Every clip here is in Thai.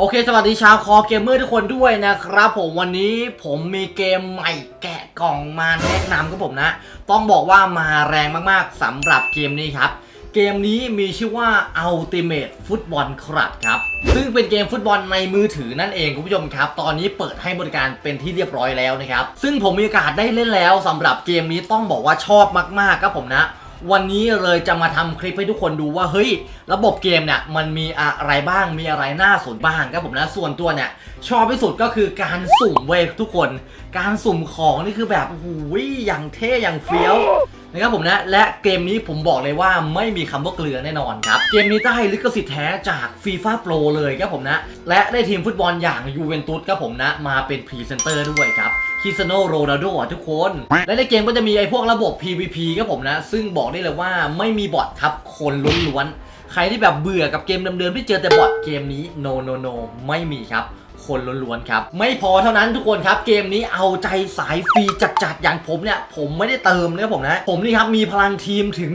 โอเค สวัสดีชาวคอเกมเมอร์ทุกคนด้วยนะครับ ผมวันนี้ผมมีเกมใหม่แกะกล่องมาแนะนำครับผมนะ ต้องบอกว่ามาแรงมากๆสำหรับเกมนี้ครับ เกมนี้มีชื่อว่า Ultimate Football Club ครับ ซึ่งเป็นเกมฟุตบอลในมือถือนั่นเองคุณผู้ชมครับ ตอนนี้เปิดให้บริการเป็นที่เรียบร้อยแล้วนะครับ ซึ่งผมมีโอกาสได้เล่นแล้วสำหรับเกมนี้ต้องบอกว่าชอบมากๆครับผมนะ วันนี้เลยจะมาทำคลิปให้ทุกคนดูว่าเฮ้ย ระบบเกมเนี่ยมันมีอะไรบ้างมีอะไรน่าสนบ้างครับผมนะส่วนตัวเนี่ยชอบที่สุดก็คือการสุ่มเวยทุกคน การสุ่มของนี่คือแบบโอ้โหอย่างเท่อย่างเฟี้ยวนะครับผมนะและเกมนี้ผมบอกเลยว่าไม่มีคำว่าเกลือแน่นอนครับ เกมนี้ได้ลิขสิทธิ์แท้จากฟีฟ่าโปรเลยครับผมนะ และได้ทีมฟุตบอลอย่างยูเวนตุสครับผมนะ มาเป็นพรีเซนเตอร์ด้วยครับ คริสเตียโนโรนัลโดอะทุกคน และในเกมก็จะมีไอ้พวกระบบ PVP ครับผมนะ ซึ่งบอกได้เลยว่าไม่มีบอทครับคนล้วนๆ ใครที่แบบเบื่อกับเกมเดิมๆที่เจอแต่บอทเกมนี้ no no no ไม่มีครับคนล้วนๆครับ ไม่พอเท่านั้นทุกคนครับ เกมนี้เอาใจสายฟรีจัดๆอย่างผมเนี่ย ผมไม่ได้เติมนะครับผมนะ ผมนี่ครับมีพลังทีมถึง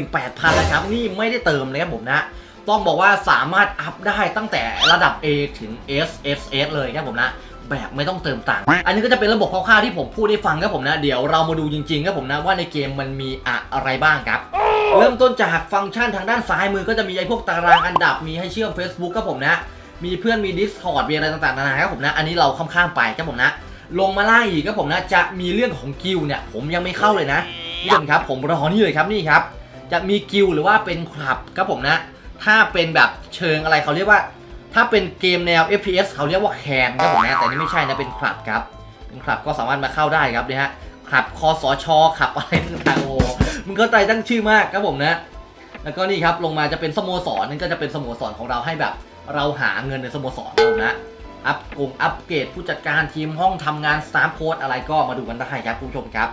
18,000แล้วครับ นี่ไม่ได้เติมเลยครับผมนะ ต้องบอกว่าสามารถอัพได้ตั้งแต่ระดับ A ถึง S S S เลยครับผมนะ แบบไม่ต้องเติมตังค์อันนี้ก็จะเป็นระบบคร่าวๆที่ผมพูดให้ฟังครับผมนะเดี๋ยวเรามาดูจริงๆครับผมนะว่าในเกมมันมีอะไรบ้างครับเริ่มต้นจากฟังก์ชันทางด้านซ้ายมือก็จะมีไอ้พวกตารางอันดับมีให้เชื่อม Facebook ครับผมนะ มีเพื่อนมี Discord มีอะไรต่างๆนานาครับผมนะ อันนี้เราข้ามๆไปครับผมนะ ลงมาล่างอีกครับผมนะ จะมีเรื่องของกิลด์เนี่ย ผมยังไม่เข้าเลยนะนี่ผมครับผมรอนี่เลยครับนี่ครับ จะมีกิลด์หรือว่าเป็นคลับครับผมนะ ถ้าเป็นแบบเชิงอะไรเขาเรียกว่า ถ้าเป็นเกมแนว FPS เขาเรียกว่าแคนครับผมนะแต่นี่ไม่ใช่นะเป็นคลับครับ เป็นคลับก็สามารถมาเข้าได้ครับเนี่ยฮะคลับคอสชคลับอะไรต่างๆโอ้มึงเข้าใจตั้งชื่อมากครับผมนะ แล้วก็นี่ครับลงมาจะเป็นสโมสรนั่นก็จะเป็นสโมสรของเราให้แบบ เราหาเงินในสโมสรเรานะอัพกงอัปเกรดผู้จัดการทีมห้องทำงานสตาฟโค้ดอะไรก็มาดูกันได้ครับคุณผู้ชมครับ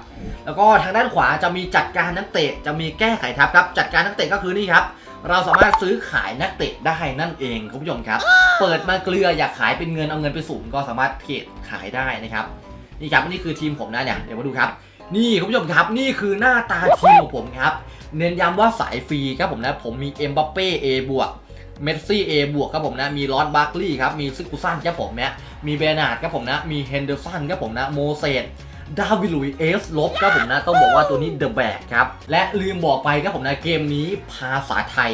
แล้วก็ทางด้านขวาจะมีจัดการนักเตะจะมีแก้ไขทัพครับ จัดการนักเตะก็คือนี่ครับ เราสามารถซื้อขายนักเตะได้นั่นเองคุณผู้ชมครับ เปิดมาเกลืออยากขายเป็นเงินเอาเงินไปสูงก็สามารถเทรดขายได้นะครับนี่ครับนี่คือทีมผมนะเนี่ยเดี๋ยวมาดูครับ นี่คุณผู้ชมครับนี่คือหน้าตาทีมของผมครับเน้นย้ำว่าสายฟรีครับผมนะผมมีเอ็มบัปเป้ A บวกเมสซี่ A บวกครับผมนะมีลอสบาร์กลีย์ครับมีซึกุซันครับผมนะมีเบรนาร์ดครับผมนะมีเฮนเดอร์สันครับผมนะโมเสส ดาวิลุยเอสลบครับผมนะ ต้องบอกว่าตัวนี้เดอะแบกครับ และลืมบอกไปครับผมนะ เกมนี้ภาษาไทย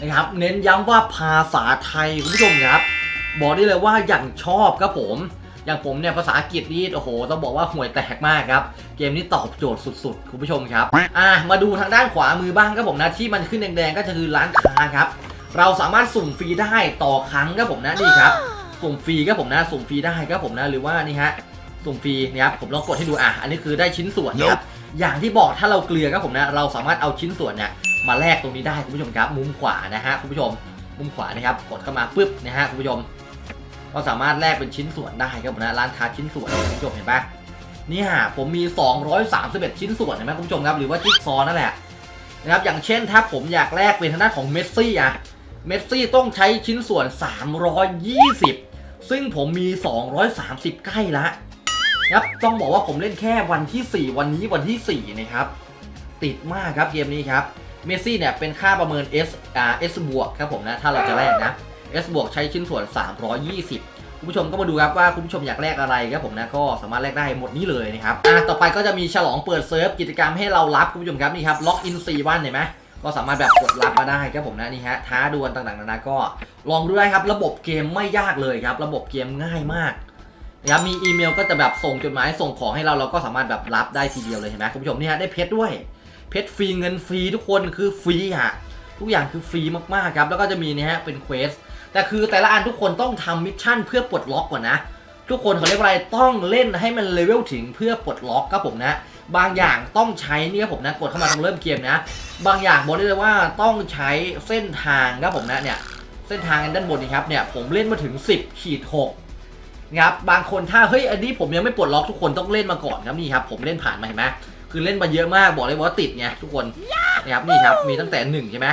นะครับ เน้นย้ำว่าภาษาไทย คุณผู้ชมครับ บอกได้เลยว่าอย่างชอบครับผม อย่างผมเนี่ยภาษาอังกฤษนี่โอ้โห ต้องบอกว่าห่วยแตกมากครับ เกมนี้ตอบโจทย์สุดๆ คุณผู้ชมครับ อะมาดูทางด้านขวามือบ้างครับผมนะที่มันขึ้นแดงๆก็จะคือร้านค้าครับ เราสามารถสุ่มฟรีได้ต่อครั้งครับผมนะนี่ครับ สุ่มฟรีครับผมนะสุ่มฟรีได้ครับผมนะหรือว่านี่ฮะ สุ่มฟรีนะครับผมลองกดให้ดูอะอันนี้คือได้ชิ้นส่วนนะครับอย่างที่บอกถ้าเราเกลือครับผมนะเราสามารถเอาชิ้นส่วนเนี่ยมาแลกตรงนี้ได้คุณผู้ชมครับ มุมขวานะฮะคุณผู้ชม มุมขวานะครับกดเข้ามาปุ๊บนะฮะคุณผู้ชม ก็สามารถแลกเป็นชิ้นส่วนได้ครับผมนะร้านค้าชิ้นส่วนคุณผู้ชมเห็นปะเนี่ยผมมี 231 ชิ้นส่วนเห็นไหมคุณผู้ชมครับหรือว่าจิ๊กซอว์นั่นแหละนะครับอย่างเช่นถ้าผมอยากแลกเป็นทางด้านของเมสซี่อะเมสซี่ต้องใช้ชิ้นส่วน 320 ซึ่งผมมี 230 ใกล้ละนะ ครับต้องบอกว่าผมเล่นแค่วันที่ 4 วันนี้วันที่ 4 นะครับ ติดมากครับเกมนี้ครับ เมสซี่เนี่ยเป็นค่าประเมิน S อ่า S บวกครับผมนะ ถ้าเราจะแลกนะ S บวกใช้ชิ้นส่วน 320คุณผู้ชมก็มาดูครับว่าคุณผู้ชมอยากแลกอะไรครับผมนะก็สามารถแลกได้หมดนี้เลยนะครับอะต่อไปก็จะมีฉลองเปิดเซิร์ฟกิจกรรมให้เรารับคุณผู้ชมครับนี่ครับล็อกอิน4วันเห็นไหมก็สามารถแบบกดรับมาได้ครับผมนะนี่ฮะท้าดวลต่างๆนานาก็ ลองดูได้ครับ ระบบเกมไม่ยากเลยครับ ระบบเกมง่ายมาก นะครับมีอีเมลก็จะแบบส่งจดหมายส่งของให้เราเราก็สามารถแบบรับได้ทีเดียวเลยเห็นไหมคุณผู้ชมนี่ฮะได้เพชรด้วย เพชรฟรีเงินฟรีทุกคนคือฟรีฮะทุกอย่างคือฟรีมากๆครับ แล้วก็จะมีเนี่ยฮะเป็นเควสแต่คือแต่ละอันทุกคนต้องทำมิชชั่นเพื่อปลดล็อกก่อนนะ ทุกคนเขาเรียกว่าอะไรต้องเล่นให้มันเลเวลถึงเพื่อปลดล็อกครับผมนะ บางอย่างต้องใช้นี่ครับผมนะกดเข้ามาตรงเริ่มเกมนะ บางอย่างบอกได้เลยว่าต้องใช้เส้นทางครับผมนะเนี่ยเส้นทางอันด้านบนนี่ครับเนี่ยผมเล่นมาถึง 10ขีด6 นะครับบางคนถ้าเฮ้ยอันนี้ผมยังไม่ปลดล็อกทุกคนต้องเล่นมาก่อนครับนี่ครับผมเล่นผ่านมาเห็นไหมคือเล่นมาเยอะมากบอกเลยว่าติดไงทุกคนนะครับนี่ครับมีตั้งแต่หนึ่งใช่ไหม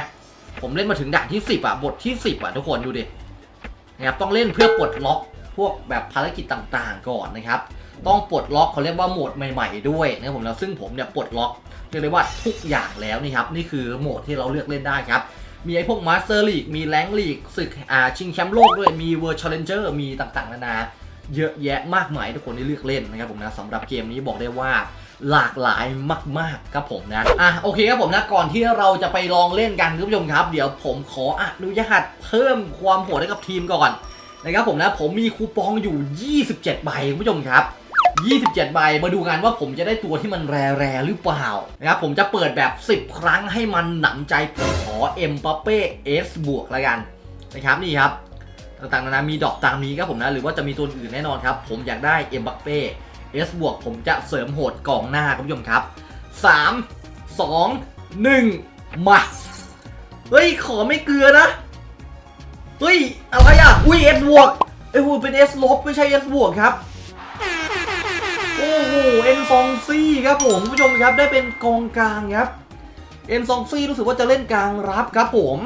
ผมเล่นมาถึงด่านที่ 10อะบทที่ 10อะทุกคนดูดินะครับต้องเล่นเพื่อปลดล็อกพวกแบบภารกิจต่างๆ ก่อนนะครับต้องปลดล็อกเขาเรียกว่าโหมดใหม่ๆด้วยนะครับผมแล้วซึ่งผมเนี่ยปลดล็อกเรียกได้ว่าทุกอย่างแล้วนี่ครับนี่คือโหมดที่เราเลือกเล่นได้ครับมีไอ้พวกมาสเตอร์ลีกมีแรงลีกศึกอ่าชิงแชมป์โลกด้วยมีเวิร์ชเลนเจอร์มีต่างๆนานา เยอะแยะมากมายทุกคนได้เลือกเล่นนะครับผมนะสำหรับเกมนี้บอกได้ว่าหลากหลายมาก ๆ ครับผมนะ อะโอเคครับผมนะ ก่อนที่เราจะไปลองเล่นกันคุณผู้ชมครับ เดี๋ยวผมขออนุญาตเพิ่มความโหดให้กับทีมก่อนนะครับผมนะ ผมมีคูปองอยู่ 27 ใบคุณผู้ชมครับ 27 ใบ มาดูกันว่าผมจะได้ตัวที่มันแรๆหรือเปล่านะครับผมจะเปิดแบบ 10 ครั้งให้มันหนำใจผมขอเอ็มบัปเป้เอสบวกแล้วกันนะครับนี่ครับ ต่างๆนานามีดอกตามนี้ครับผมนะ หรือว่าจะมีตัวอื่นแน่นอนครับ ผมอยากได้เอ็มบัปเป้เอสบวกผมจะเสริมโหดกองหน้าคุณผู้ชมครับ 3 2 1 มา เฮ้ย ขอไม่เกลือนะ เฮ้ย อะไรอะ อุ้ยเอสบวกเอ้ยเป็นเอสลบไม่ใช่เอสบวกครับ โอ้โหเอ็นซองซี่ครับผมคุณผู้ชมครับได้เป็นกองกลางครับเอ็นซองซี่รู้สึกว่าจะเล่นกลางรับครับผม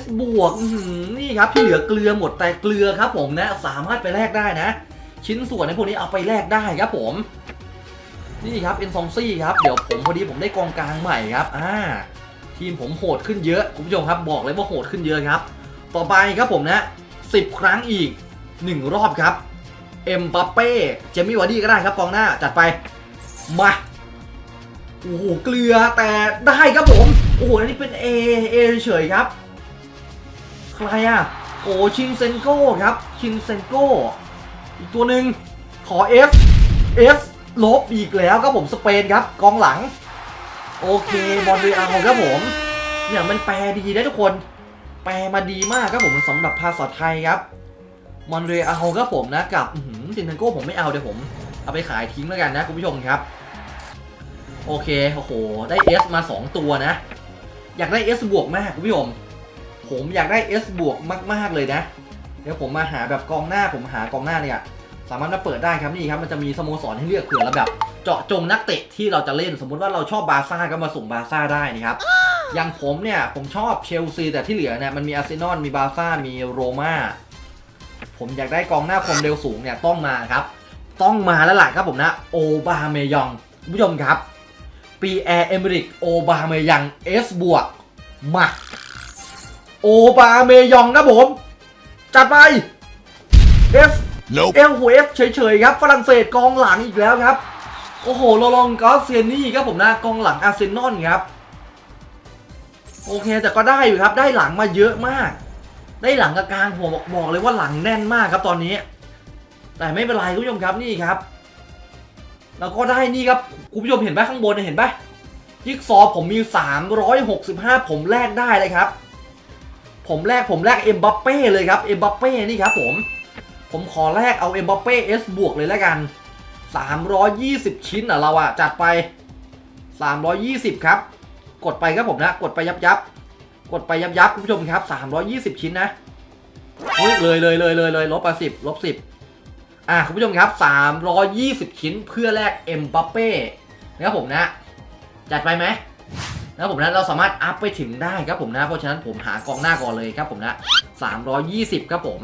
S บวกอื้อหือนี่ครับที่เหลือเกลือหมดแต่เกลือครับผมนะสามารถไปแลกได้นะ ชิ้นส่วนในพวกนี้เอาไปแลกได้ครับผมนี่ครับเอ็นซองซี่ครับเดี๋ยวผมพอดีผมได้กองกลางใหม่ครับอ่าทีมผมโหดขึ้นเยอะคุณผู้ชมครับบอกเลยว่าโหดขึ้นเยอะครับ ต่อไปครับผมนะ 10 ครั้งอีก 1 รอบครับเอ็มบัปเป้เจมี่วาร์ดี้ก็ได้ครับกองหน้าจัดไปมาโอ้โหเกลือแต่ได้ครับผมโอ้โหอันนี้เป็น A A เฉยๆครับ ใครอะ โอ้ชินเซนโก้ครับ ชินเซนโก้ อีกตัวหนึ่งขอ F F ลบอีกแล้วครับผมสเปนครับกองหลัง โอเคมอนเรอัลครับผมเนี่ยมันแปลดีนะทุกคน แปลมาดีมากครับผมสำหรับภาษาไทยครับมอนเรอัลครับผมนะกับชินเซนโก้ผมไม่เอาเดี๋ยวผมเอาไปขายทิ้งแล้วกันนะคุณผู้ชมครับ โอเคโอ้โหได้ S มา 2 ตัวนะ อยากได้ S บวกมากคุณผู้ชม ผมอยากได้ S บวกมาก ๆ เลยนะ เดี๋ยวผมมาหาแบบกองหน้าผมหากองหน้าเนี่ยสามารถมาเปิดได้ครับนี่ครับมันจะมีสโมสรให้เลือกเผื่อแล้วแบบเจาะจงนักเตะที่เราจะเล่นสมมุติว่าเราชอบบาซ่าก็มาส่งบาซ่าได้นะครับอย่างผมเนี่ยผมชอบเชลซีแต่ที่เหลือเนี่ยมันมีอาร์เซนอลมีบาซ่ามีโรม่าผมอยากได้กองหน้าความเร็วสูงเนี่ยต้องมาครับ ต้องมาแล้วล่ะครับผมนะโอบาเมยองคุณผู้ชมครับปีแอร์เอมริกโอบาเมยังเอสบวกมา โอบาเมยองครับผม จัดไป F Nope. เอลหัวเอฟเฉยๆครับ ฝรั่งเศสกองหลังอีกแล้วครับ โอ้โหโรลองกอสเซียนี่ครับผมนะกองหลังอาร์เซนอลครับ โอเคแต่ก็ได้อยู่ครับ ได้หลังมาเยอะมาก ได้หลังกับกลางผมบอกบอกเลยว่าหลังแน่นมากครับตอนนี้ แต่ไม่เป็นไรคุณผู้ชมครับนี่ครับ แล้วก็ได้นี่ครับคุณผู้ชมเห็นไหมข้างบนเนี่ยเห็นปะยิกซอว์ผมมี 365 ผมแลกได้เลยครับ ผมแลกผมแลกเอ็มบัปเป้เลยครับเอ็มบัปเป้นี่ครับผมผมขอแลกเอาเอ็มบัปเป้เอสบวกเลยแล้วกัน 320 ชิ้นอะเราอะ จัดไป 320 ครับ กดไปครับผมนะ กดไปยับยับกดไปยับยับคุณผู้ชมครับ 320 ชิ้นนะเฮ้ยเลยเลยเลยเลยเลยลบมา10ลบ10อะคุณผู้ชมครับ 320 ชิ้นเพื่อแลกเอ็มบัปเป้นะครับผมนะ จัดไปไหม นะครับผมนะเราสามารถอัพไปถึงได้ครับผมนะ เพราะฉะนั้นผมหากองหน้าก่อนเลยครับผมนะ 320 ครับผม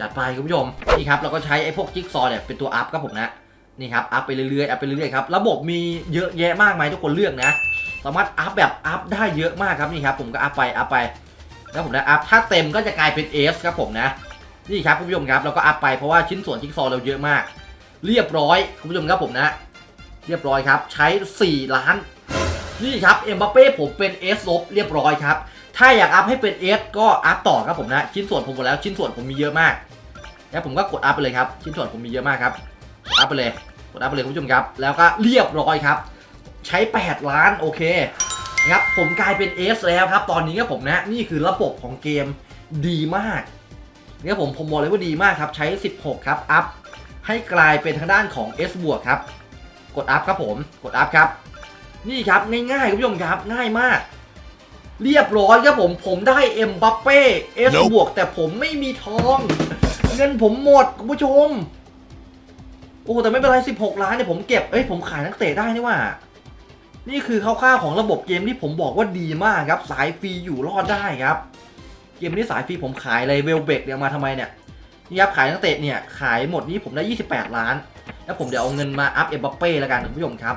จัดไปคุณผู้ชมนี่ครับเราก็ใช้ไอ้พวกจิ๊กซอว์เนี่ยเป็นตัวอัพครับผมนะนี่ครับอัพไปเรื่อยๆอัพไปเรื่อยๆครับระบบมีเยอะแยะมากมายทุกคนเลือกนะ สามารถอัพแบบอัพได้เยอะมากครับนี่ครับผมก็อัพไปอัพไปแล้วผมนะอัพถ้าเต็มก็จะกลายเป็น S ครับผมนะนี่ครับคุณผู้ชมครับเราก็อัพไปเพราะว่าชิ้นส่วนจิ๊กซอว์เราเยอะมาก เรียบร้อยคุณผู้ชมครับผมนะ เรียบร้อยครับใช้4ล้าน นี่ครับเอ็มบัปเป้ผมเป็น S ลบเรียบร้อยครับ ถ้าอยากอัพให้เป็น S ก็อัพต่อครับผมนะ ชิ้นส่วนผมหมดแล้วชิ้นส่วนผมมีเยอะมาก แล้วผมก็กดอัพไปเลยครับ ชิ้นส่วนผมมีเยอะมากครับอัพไปเลย กดอัพไปเลยคุณผู้ชมครับ แล้วก็เรียบร้อยครับ ใช้ 8 ล้านโอเคครับผมกลายเป็น S แล้วครับ ตอนนี้ครับผมนะนี่คือระบบของเกมดีมากเนี่ยผมผมบอกเลยว่าดีมากครับ ใช้ 16 ครับ อัพ ให้กลายเป็นทางด้านของ S บวกครับ กดอัพครับผม กดอัพครับ นี่ครับง่ายๆคุณผู้ชมครับง่ายมาก เรียบร้อยครับผมผมได้เอ็มบัปเป้ S Nope บวกแต่ผมไม่มีทอง เงินผมหมดคุณผู้ชม โอ้แต่ไม่เป็นไร 16 ล้านเนี่ยผมเก็บเอ้ยผมขายนักเตะได้นี่หว่า นี่คือคร่าวๆของระบบเกมที่ผมบอกว่าดีมากครับ สายฟรีอยู่รอดได้ครับ เกมนี้สายฟรีผมขายเลยเวลเบกเนี่ยมาทำไมเนี่ยนี่ครับขายนักเตะเนี่ยขายหมดนี้ผมได้ 28 ล้าน แล้วผมเดี๋ยวเอาเงินมาอัพเอ็มบัปเป้แล้วกันคุณผู้ชมครับ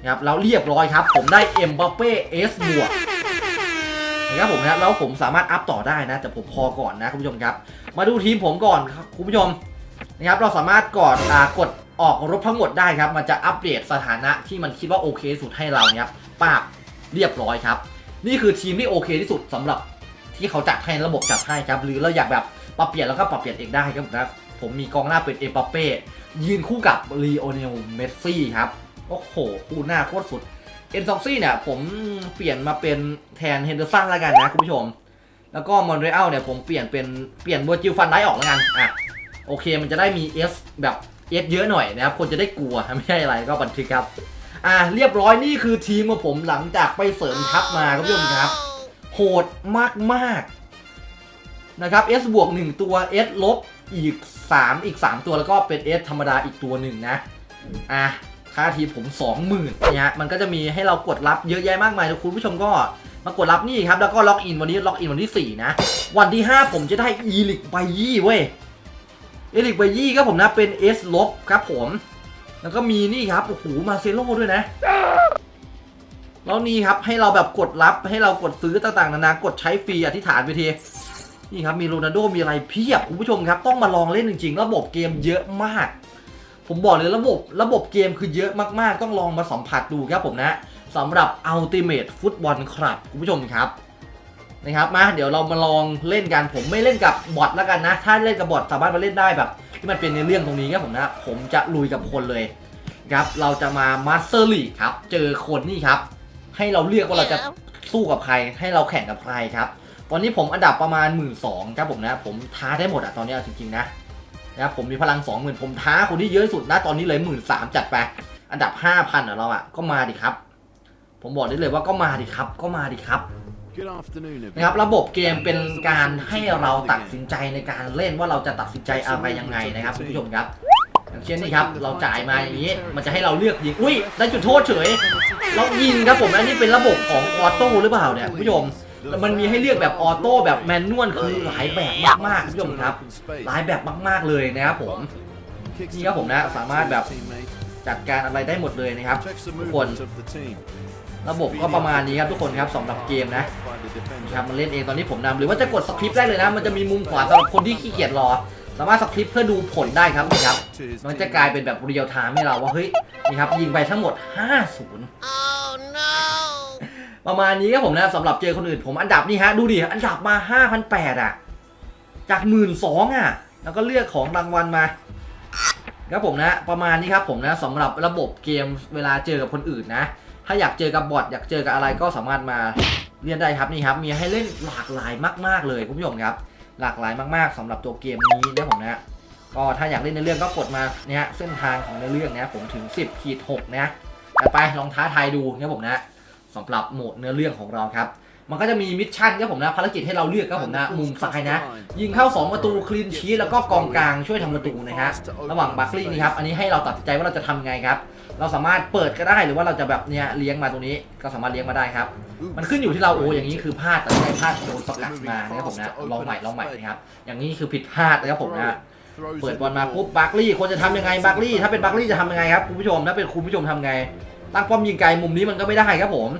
นะครับแล้วเรียบร้อยครับ ผมได้เอ็มบัปเป้เอสบวกนะครับผมนะแล้วผมสามารถอัพต่อได้นะ แต่ผมพอก่อนนะคุณผู้ชมครับ มาดูทีมผมก่อนครับคุณผู้ชมนะครับเราสามารถกดอ่ากดออกรบทั้งหมดได้ครับ มันจะอัปเดตสถานะที่มันคิดว่าโอเคสุดให้เราเนี่ยครับปาบเรียบร้อยครับ นี่คือทีมที่โอเคที่สุดสำหรับที่เขาจัดให้ระบบจัดให้ครับ หรือเราอยากแบบปรับเปลี่ยนแล้วก็ปรับเปลี่ยนเองได้ครับนะผมมีกองหน้าเป็นเอ็มบัปเป้ยืนคู่กับลีโอเนลเมสซี่ครับ โอ้โห คู่หน้าโคตรสุด เอ็นซองซี่เนี่ย ผมเปลี่ยนมาเป็นแทนเฮนเดอร์สันแล้วกันนะ คุณผู้ชม แล้วก็มอนเรอัลเนี่ย ผมเปลี่ยนเป็นเปลี่ยนเวอร์จิลฟันได้ออกแล้วกัน อะ โอเคมันจะได้มี S แบบ S เยอะหน่อยนะครับ คนจะได้กลัวไม่ใช่อะไรก็บันทึกครับ อะเรียบร้อยนี่คือทีมของผมหลังจากไปเสริมทัพมาครับคุณผู้ชมครับ โหดมากๆนะครับ S บวก1ตัว S ลบอีก 3 อีก 3 ตัวแล้วก็เป็น S ธรรมดาอีกตัวหนึ่งนะ อะาทีผม 20,000เนี่ยฮะมันก็จะมีให้เรากดรับเยอะแยะมากมายคุณผู้ชมก็มากดรับนี่ครับ แล้วก็ล็อกอินวันนี้ล็อกอินวันที่ 4 นะ วันที่ 5 ผมจะได้อีลิกไบยี่เว้ยอีลิกไบยี่ก็ผมนะเป็น S ลบครับผม แล้วก็มีนี่ครับโอ้โหมาเซโลด้วยนะแล้วนี่ครับให้เราแบบกดรับให้เรากดซื้อต่างๆนานากดใช้ฟรีอธิษฐานไปทีนี่ครับมีโรนัลโดมีอะไรเพียบคุณผู้ชมครับ ต้องมาลองเล่นจริงๆ ระบบเกมเยอะมาก ผมบอกเลยระบบระบบเกมคือเยอะมากๆ ต้องลองมาสัมผัสดูครับผมนะสำหรับ Ultimate Football Club คุณผู้ชมครับนะครับมาเดี๋ยวเรามาลองเล่นกันผมไม่เล่นกับบอทแล้วกันนะ ถ้าเล่นกับบอทสามารถมาเล่นได้แบบ ที่มันเป็นในเรื่องตรงนี้ครับผมนะผมจะลุยกับคนเลยครับเราจะมา Master League ครับ เจอคนนี่ครับ ให้เราเลือกว่าเราจะสู้กับใคร ให้เราแข่งกับใครครับ ตอนนี้ผมอันดับประมาณ 1 2ื่นครับผมนะ ผมท้าได้หมดอะตอนนี้จริงๆนะ นะครับผมมีพลัง 20,000 ผมท้าคนที่เยอะที่สุดนะตอนนี้เลย 1 3ื่นจัดไป อันดับ 5,000อะเราอะก็มาดิครับ ผมบอกได้เลยว่าก็มาดิครับ ก็มาดิครับ Good afternoon, นะครับ everyone. ระบบเกมเป็นการให้เราตัดสินใจในการเล่นว่าเราจะตัดสินใจอะไรยังไงนะครับคุณผู้ชมครับอย่างเช่นนี่ครับ เราจ่ายมาอย่างนี้ มันจะให้เราเลือกยิง อุ้ยได้จุดโทษเฉย เรายิงครับผมอันนี้เป็นระบบของออโต้หรือเปล่าเนี่ยคุณผู้ชม มันมีให้เลือกแบบออโต้แบบแมนนวลคือหลายแบบมากๆคุณผู้ชมครับ หลายแบบมากๆเลยนะครับผมนี่ครับผมนะสามารถแบบจัดการอะไรได้หมดเลยนะครับทุกคนระบบก็ประมาณนี้ครับทุกคนครับสำหรับเกมนะนะครับมันเล่นเองตอนนี้ผมนำหรือว่าจะกดสคริปต์ได้เลยนะ มันจะมีมุมขวาสำหรับคนที่ขี้เกียจรอ สามารถสคริปต์เพื่อดูผลได้ครับนี่ครับ มันจะกลายเป็นแบบเรียลไทม์ให้เราว่าเฮ้ยนี่ครับยิงไปทั้งหมด 50 Oh no! ประมาณนี้ครับผมนะสำหรับเจอคนอื่นผมอันดับนี่ฮะดูดิอันดับมา 5,800 อะ จาก1 2 0 0อะ แล้วก็เลือกของรางวัลมาครับผมนะประมาณนี้ครับผมนะสำหรับระบบเกมเวลาเจอกับคนอื่นนะ ถ้าอยากเจอกับบอทอยากเจอกับอะไรก็สามารถมาเรียนได้ครับนี่ครับ มีให้เล่นหลากหลายมาก ๆ เลยคุณผู้ชมครับ หลากหลายมาก ๆสำหรับตัวเกมนี้นะผมนะก็ถ้าอยากเล่นในเรื่องก็กดมาเนี่ยเส้นทางของในเรื่องนะผมถึง 10ขีด6นะไปลองท้าทายดูนะผมนะ สำหรับโหมดเนื้อเรื่องของเราครับ มันก็จะมีมิชชั่นครับผมนะภารกิจให้เราเลือกครับผมนะมุมซ้ายนะ ยิงเข้า 2 ประตูคลีนชีสแล้วก็กองกลางช่วยทำประตูนะฮะระหว่างบัคลี่นี่ครับอันนี้ให้เราตัดสินใจว่าเราจะทำไงครับ เราสามารถเปิดก็ได้หรือว่าเราจะแบบเนี้ยเลี้ยงมาตรงนี้ก็สามารถเลี้ยงมาได้ครับ มันขึ้นอยู่ที่เราโอ้อย่างนี้คือพลาดแต่ไม่พลาดโดนสกัดมานะครับผมนะลองใหม่ลองใหม่นะครับอย่างนี้คือผิดพลาดนะครับผมนะเปิดบอลมาปุ๊บบัคลี่ควรจะทำยังไงบัคลี่ถ้าเป็นบัคลี่จะทำยังไงครับคุณผู้ชมถ้าเป็นคุณผู้ชมทำไง ตั้งป้อมยิงไกลมุมนี้มันก็ไม่ได้ครับผม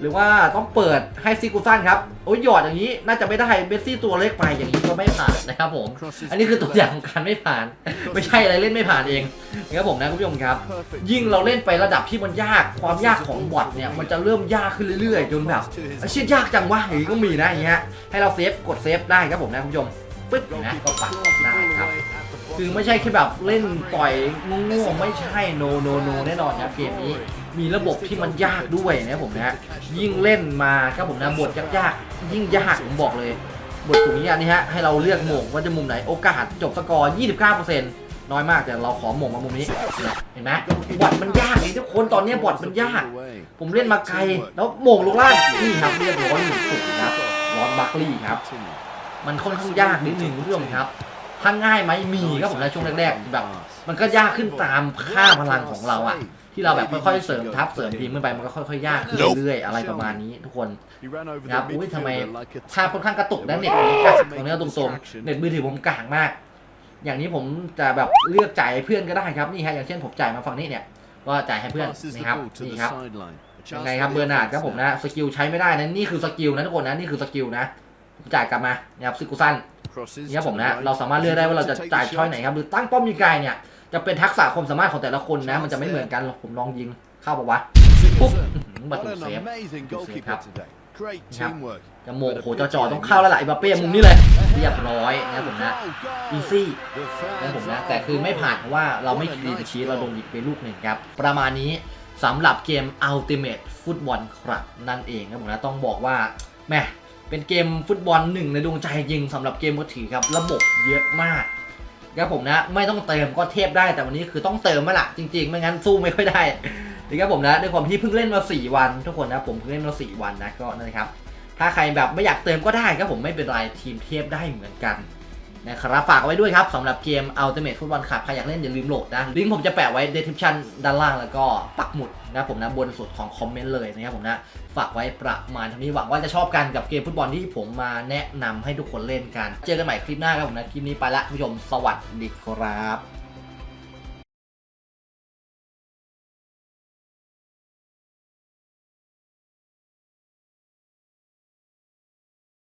หรือว่าต้องเปิดให้ซิกูซันครับโอ้ยหยอดอย่างนี้น่าจะไม่ได้เบสซี่ตัวเล็กไปอย่างนี้ก็ไม่ผ่านนะครับผม อันนี้คือตัวอย่างของการไม่ผ่าน ไม่ใช่อะไรเล่นไม่ผ่านเองนะครับผมนะคุณผู้ชมครับ ยิ่งเราเล่นไประดับที่มันยากความยากของบอทเนี่ยมันจะเริ่มยากขึ้นเรื่อยๆจนแบบไอ้เชี่ยยากจังวะอย่างนี้ก็มีนะอย่างเงี้ยให้เราเซฟกดเซฟได้ครับผมนะคุณผู้ชมปึ๊บเห็นะก็ปัดได้ครับ คือไม่ใช่แค่แบบเล่นปล่อยงงๆไม่ใช่โนโนโนแน่นอนนะเกมนี้ มีระบบที่มันยากด้วยนะผมนะยิ่งเล่นมาครับผมนะบทยากๆยิ่งยากผมบอกเลย บทสูงนี้นนี้ฮะให้เราเลือกหมงว่าจะมุมไหนโอกาสจบสกอร์ 29%น้อยมากแต่เราขอหมงมามุมนี้เห็นไหมบอทมันยากนี่ทุกคนตอนนี้บอทมันยาก ผมเล่นมาไกลแล้วหมงลงล่างนี่ครับเรียบร้อยหนึ่งสุดครับร้อนบัคลี่ครับ มันค่อนข้างยากนิดนึงคุณผู้ชมครับ ถ้าง่ายไหมมีครับผมในช่วงแรกๆแบบ มันก็ยากขึ้นตามค่าพลังของเราอะที่เราแบบค่อยๆเสริมทับเสริมทีมขึ้นไปมันก็ค่อยๆยากขึ้นเรื่อยๆอะไรประมาณนี้ทุกคนครับอุ้ยทำไมภาพค่อนข้างกระตุกนะเน็ตผมกากตรงนี้เอาตรงๆเน็ตมือถือผมกากมาก อย่างนี้ผมจะแบบเลือกจ่ายให้เพื่อนก็ได้ครับนี่ฮะอย่างเช่นผมจ่ายมาฝั่งนี้เนี่ยก็จ่ายให้เพื่อนนะครับนี่ครับยังไงครับเบอร์นาร์ดครับผมนะสกิลใช้ไม่ได้นะนี่คือสกิลนะทุกคนนะนี่คือสกิลนะจ่ายกลับมานะครับซิกุซัน นี่ครับผมนะเราสามารถเลือกได้ว่าเราจะจ่ายช้อยไหนครับหรือตั้งป้อมยิงไกลเนี่ยจะเป็นทักษะความสามารถของแต่ละคนนะ มันจะไม่เหมือนกันหรอกผมลองยิงเข้าปะวะปุ๊บอื้อหือประตูเซฟครับจะโมกโหจอจอต้องเข้าแล้วล่ะไอ้บาเป้มุมนี้เลย เรียบร้อยนะครับผมนะอีซี่นะครับผมนะ แต่คือไม่ผ่านเพราะว่าเราไม่คลีนชีสเราโดนยิงไปลูกหนึ่งครับ ประมาณนี้สำหรับเกม Ultimate Football ครับนั่นเองครับผมนะต้องบอกว่าแหม่ เป็นเกมฟุตบอลหนึ่งในดวงใจยิงสำหรับเกมมือถือครับ ระบบเยอะมากครับผมนะ ไม่ต้องเติมก็เทพได้แต่วันนี้คือต้องเติมมาละจริงๆ ไม่งั้นสู้ไม่ค่อยได้นะครับผมนะด้วยความที่เพิ่งเล่นมา 4 วัน ทุกคนนะผมเพิ่งเล่นมา 4 วันนะก็นะครับถ้าใครแบบไม่อยากเติมก็ได้ครับผมไม่เป็นไรทีมเทพได้เหมือนกัน นะครับฝากเอาไว้ด้วยครับสำหรับเกม Ultimate Football Club ใครอยากเล่นอย่าลืมโหลดนะลิงก์ผมจะแปะไว้ description ด้านล่างแล้วก็ปักหมุดนะผมนะบนสุดของคอมเมนต์เลยนะครับผมนะฝากไว้ประมาณเท่านี้หวังว่าจะชอบกันกับเกมฟุตบอลที่ผมมาแนะนำให้ทุกคนเล่นกัน เจอกันใหม่คลิปหน้าครับผมนะคลิปนี้ไปละคุณผู้ชมสวัสดีครับ